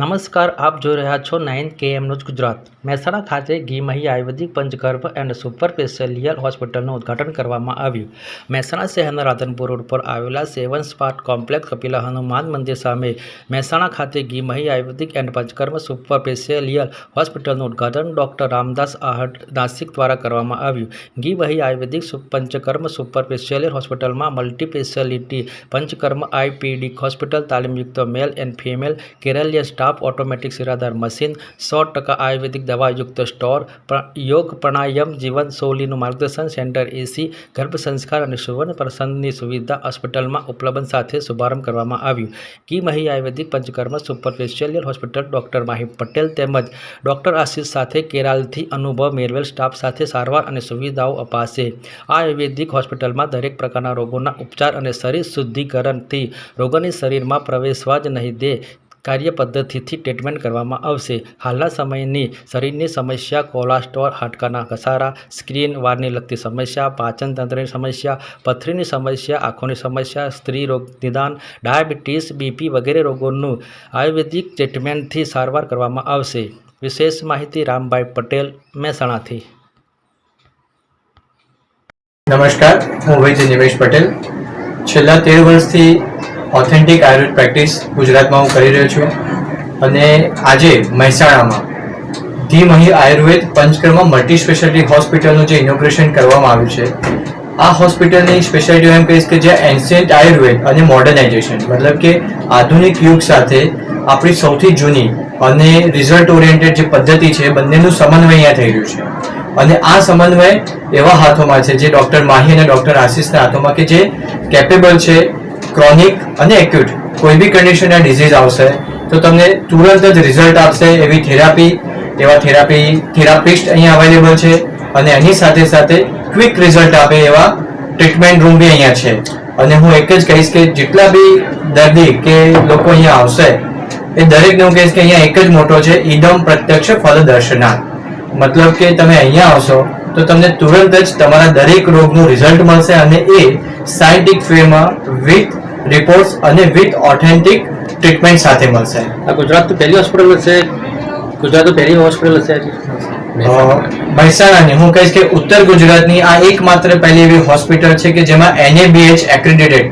નમસ્કાર, આપ જોઈ રહ્યા છો nine KM news Gujarat. Mehsana ખાતે ઘીમહી આયુર્વેદિક પંચગર્ભ એન્ડ સુપર સ્પેશિયલ હોસ્પિટલનું ઉદ્ઘાટન કરવામાં આવ્યું. મહેસાણા શહેરના રાધનપુર રોડ પર આવેલા seven spot complex Kapila Hanuman મંદિર સામે મહેસાણા ખાતે Dhimahi Ayurvedic and Panchakarma super special હોસ્પિટલનું ઉદ્ઘાટન ડૉક્ટર રામદાસ આહટ નાસિક દ્વારા કરવામાં આવ્યું. ઘીમહી આયુર્વેદિક પંચકર્મ સુપર સ્પેશિયલ હોસ્પિટલમાં મલ્ટી પંચકર્મ આઈપીડી, હોસ્પિટલ તાલીમયુક્ત male and female કેરલિયન staff automatic સિરાધાર machine, સો ટકા આયુર્વેદિક દવાયુક્ત સ્ટોર યોગ પ્રાણાયામ, જીવન શૈલીનું માર્ગદર્શન, સેન્ટર એસી, ગર્ભ સંસ્કાર અને સુવર્ણ પ્રસંગની સુવિધા હોસ્પિટલમાં ઉપલબ્ધ સાથે શુભારંભ કરવામાં આવ્યું. કી મહી Ayurvedic Panchakarma super hospital doctor Mahi Patel તેમજ ડૉક્ટર આશીષ સાથે કેરાલથી અનુભવ મેળવેલ સ્ટાફ સાથે સારવાર અને સુવિધાઓ અપાશે. આયુર્વેદિક હોસ્પિટલમાં દરેક પ્રકારના રોગોના ઉપચાર અને શરીર શુદ્ધિકરણથી રોગોની શરીરમાં પ્રવેશવા જ નહીં દે કાર્ય પદ્ધતિથી ટ્રીટમેન્ટ કરવામાં આવશે. હાલના સમયની શરીરની સમસ્યા, કોલેસ્ટ્રોલ, હાડકાના ઘસારા, સ્ક્રીન વારની લગતી સમસ્યા, પાચનતંત્રની સમસ્યા, પથરીની સમસ્યા, આંખોની સમસ્યા, સ્ત્રી રોગ નિદાન, ડાયાબિટીસ, બીપી વગેરે રોગોનું આયુર્વેદિક ટ્રીટમેન્ટથી સારવાર કરવામાં આવશે. વિશેષ માહિતી રામભાઈ પટેલ, મહેસાણાથી. નમસ્કાર, હું વૈદ્ય નિમેશ પટેલ. છેલ્લા તેર વર્ષથી ઓથેન્ટિક આયુર્વેદ પ્રેક્ટિસ ગુજરાતમાં હું કરી રહ્યો છું. અને આજે મહેસાણામાં ધીમહી આયુર્વેદ પંચક્રમ મલ્ટી સ્પેશિયાલિટી હોસ્પિટલનું જે ઇનોગ્રેશન કરવામાં આવ્યું છે, આ હોસ્પિટલની સ્પેશિયાલિટી એમ કહીશ કે જે એન્શિયન્ટ આયુર્વેદ અને મોડર્નાઇઝેશન મતલબ કે આધુનિક યુગ સાથે આપણી સૌથી જૂની અને રિઝલ્ટ ઓરિએન્ટેડ જે પદ્ધતિ છે, બંનેનું સમન્વય અહીંયા થઈ રહ્યું છે. અને આ સમન્વય એવા હાથોમાં છે જે ડૉક્ટર માહી અને ડૉક્ટર આશીષના હાથોમાં કે જે કેપેબલ છે ક્રોનિક અને એક્યુટ કોઈ બી કન્ડિશનના ડિઝીઝ આવશે, તો તમને તુરંત જ રિઝલ્ટ આપશે એવી થેરાપી એવા થેરાપી થેરાપિસ્ટ અહીંયા અવેલેબલ છે અને એની સાથે સાથે ક્વિક રિઝલ્ટ આપે એવા ટ્રીટમેન્ટ રૂમ બી અહીંયા છે. અને હું એક જ કહીશ કે જેટલા બી દર્દી કે લોકો અહીંયા આવશે, એ દરેકને હું કહીશ કે અહીંયા એક જ મોટો છે, ઈદમ પ્રત્યક્ષ ફલ દર્શના મતલબ કે તમે અહીંયા આવશો, તો તમને તુરંત જ તમારા દરેક રોગનું રિઝલ્ટ મળશે અને એ સાયન્ટિફિક વેમાં વિથ રિપોર્ટ્સ અને વિથ ઓથેન્ટિક ટ્રીટમેન્ટ સાથે મળશે. આ તો પહેલી હોસ્પિટલ છે. ગુજરાત પહેલી હોસ્પિટલ છે મહેસાણાની. હું કહીશ કે ઉત્તર ગુજરાતની આ એકમાત્ર પહેલી એવી હોસ્પિટલ છે કે જેમાં એનએબીએચ એક્રેડિટેડ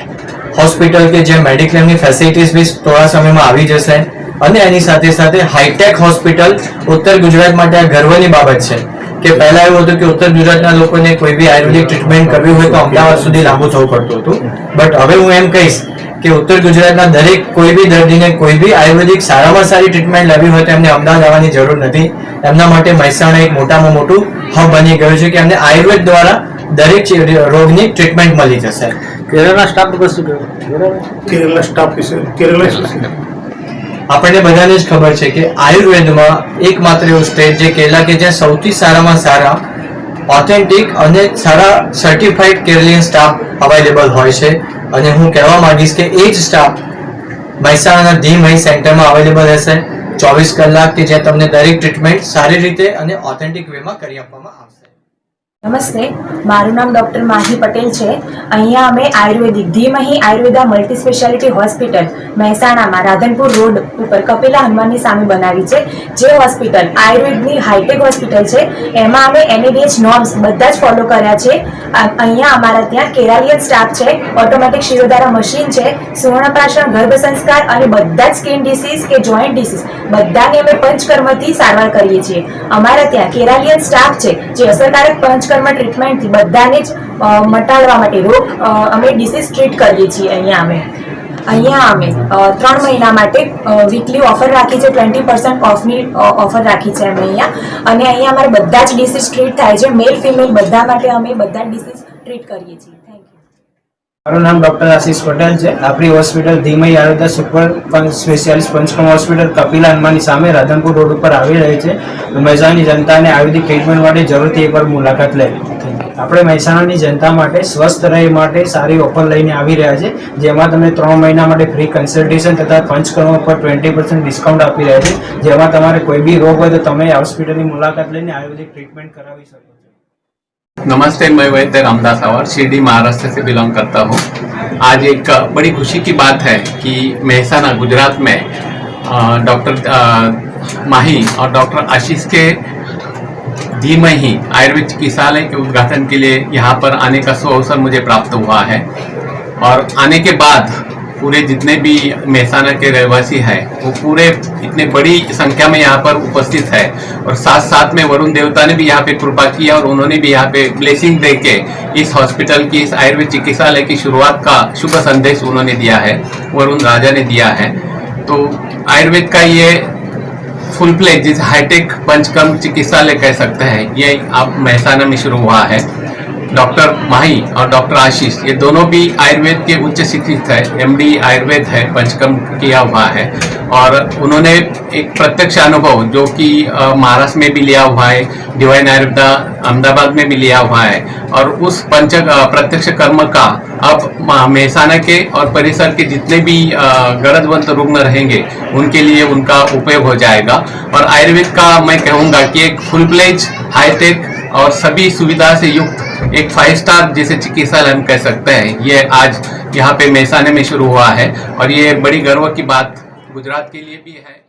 હોસ્પિટલ કે જે મેડિક્લેમની ફેસિલિટીઝ બી થોડા સમયમાં આવી જશે. અને એની સાથે સાથે હાઈટેક હોસ્પિટલ ઉત્તર ગુજરાત માટે આ ગર્વની બાબત છે. કે પહેલા એવું હતું કે ઉત્તર ગુજરાતના લોકોને કોઈ બી આયુર્વેદિક ટ્રીટમેન્ટ કરવી હોય તો અમદાવાદ સુધી લાંબુ થવું પડતું હતું. બટ હવે હું એમ કહીશ કે ઉત્તર ગુજરાતના દરેક કોઈ બી દર્દીને કોઈ બી આયુર્વેદિક સારામાં સારી ટ્રીટમેન્ટ લેવી હોય તો એમને અમદાવાદ આવવાની જરૂર નથી. એમના માટે મહેસાણા એક મોટામાં મોટું હબ બની ગયું છે કે એમને આયુર્વેદ દ્વારા દરેક રોગની ટ્રીટમેન્ટ મળી જશે. કેરળના સ્ટાફ શું કેરલા સ્ટાફ વિશે કેરલા વિશે આપણને બધાને જ ખબર છે કે આયુર્વેદમાં એકમાત્ર એવું સ્ટેટ જે કેરલા કે જ્યાં સૌથી સારામાં સારા ઓથેન્ટિક અને સારા સર્ટિફાઈડ કેરલિયન સ્ટાફ અવેલેબલ હોય છે. અને હું કહેવા માંગીશ કે એ જ સ્ટાફ મહેસાણાના ધી મહી સેન્ટરમાં અવેલેબલ હશે ચોવીસ કલાક કે જ્યાં તમને દરેક ટ્રીટમેન્ટ સારી રીતે અને ઓથેન્ટિક વેમાં કરી આપવામાં આવશે. નમસ્તે. મારું નામ ડૉક્ટર માહી પટેલ છે. અહીંયા અમે Ayurvedic, Dhimahi Ayurveda multi speciality hospital મહેસાણામાં રાધનપુર રોડ ઉપર કપિલા હનુમાનની સામે બનાવી છે. જે હોસ્પિટલ આયુર્વેદની હાઈટેક હોસ્પિટલ છે. એમાં અમે એનએબીએચ નોર્મ્સ બધા જ ફોલો કર્યા છે. અહીંયા અમારા ત્યાં કેરાલિયન સ્ટાફ છે, ઓટોમેટિક શિરોધારા મશીન છે, સુવર્ણપ્રાશન, ગર્ભ સંસ્કાર અને બધા જ સ્કિન ડિસીઝ કે જોઈન્ટ ડિસીઝ. બધાની અમે પંચકર્મથી સારવાર કરીએ છીએ. અમારા ત્યાં કેરાલિયન સ્ટાફ છે, જે અસરકારક પંચકર્મ ટ્રીટમેન્ટથી બધાને જ મટાડવા માટે રોગ અમે ડિસીઝ ટ્રીટ કરીએ છીએ અહીંયા અમે. અહીંયા અમે ત્રણ મહિના માટે વીકલી ઓફર રાખી છે ટ્વેન્ટી પર્સન્ટ ઓફની ઓફર રાખી છે અમે અહીંયા. અને અહીંયા અમારે બધા જ ડિસીઝ ટ્રીટ થાય છે મેલ ફિમેલ બધા માટે અમે બધા જ ડિસીઝ ટ્રીટ કરીએ છીએ. મારું નામ ડૉક્ટર આશીષ પટેલ છે. આપણી hospital, Dhimahi Ayurveda super specialist Panchakarma hospital, Kapila હનુમાનની સામે રાધનપુર રોડ ઉપર આવી રહી છે. મહેસાણાની જનતાને આયુર્વેદિક ટ્રીટમેન્ટ માટે જરૂરથી એકવાર મુલાકાત લેવી. આપણે મહેસાણાની જનતા માટે સ્વસ્થ રહે માટે સારી ઓફર લઈને આવી રહ્યા છે. જેમાં તમે ત્રણ મહિના માટે ફ્રી કન્સલ્ટેશન તથા પંચકર્મ પર ટ્વેન્ટી પર્સન્ટ ડિસ્કાઉન્ટ આપી રહ્યા છે. જેમાં તમારે કોઈ બી રોગ હોય તો તમે હોસ્પિટલની મુલાકાત લઈને આયુર્વેદિક ટ્રીટમેન્ટ કરાવી શકો नमस्ते, मैं वैद्य रामदास आवर, शिरडी, महाराष्ट्र से बिलोंग करता हूँ। आज एक बड़ी खुशी की बात है कि मेहसाना, गुजरात में डॉक्टर माही और डॉक्टर आशीष के धीमे ही आयुर्वेद चिकित्सालय के उद्घाटन के लिए यहाँ पर आने का सुअवसर मुझे प्राप्त हुआ है। और आने के बाद पूरे जितने भी मेहसाना के रहवासी हैं, वो पूरे इतने बड़ी संख्या में यहाँ पर उपस्थित है। और साथ साथ में वरुण देवता ने भी यहाँ पे कृपा किया और उन्होंने भी यहाँ पे ब्लेसिंग दे के इस हॉस्पिटल की, इस आयुर्वेद चिकित्सालय की शुरुआत का शुभ संदेश उन्होंने दिया है, वरुण राजा ने दिया है। तो आयुर्वेद का ये फुल प्लेज जिसे हाईटेक पंचकर्म चिकित्सालय कह सकते हैं, ये अब महसाना में शुरू हुआ है। डॉक्टर माही और डॉक्टर आशीष, ये दोनों भी आयुर्वेद के उच्च शिक्षित है एमडी आयुर्वेद है पंचकर्म किया हुआ है। और उन्होंने एक प्रत्यक्ष अनुभव जो कि महाराष्ट्र में भी लिया हुआ है, डिवाइन आयुर्वेदा अहमदाबाद में भी लिया हुआ है। और उस पंच प्रत्यक्ष कर्म का अब मेहसाना के और परिसर के जितने भी गरजवंत रुग्ण रहेंगे, उनके लिए उनका उपयोग हो जाएगा। और आयुर्वेद का मैं कहूँगा कि एक फुल प्लेज हाईटेक और सभी सुविधा से युक्त एक फाइव स्टार जैसे चिकित्सालय हम कह सकते हैं ये आज यहाँ पे मेहसाने में शुरू हुआ है और ये बड़ी गर्व की बात गुजरात के लिए भी है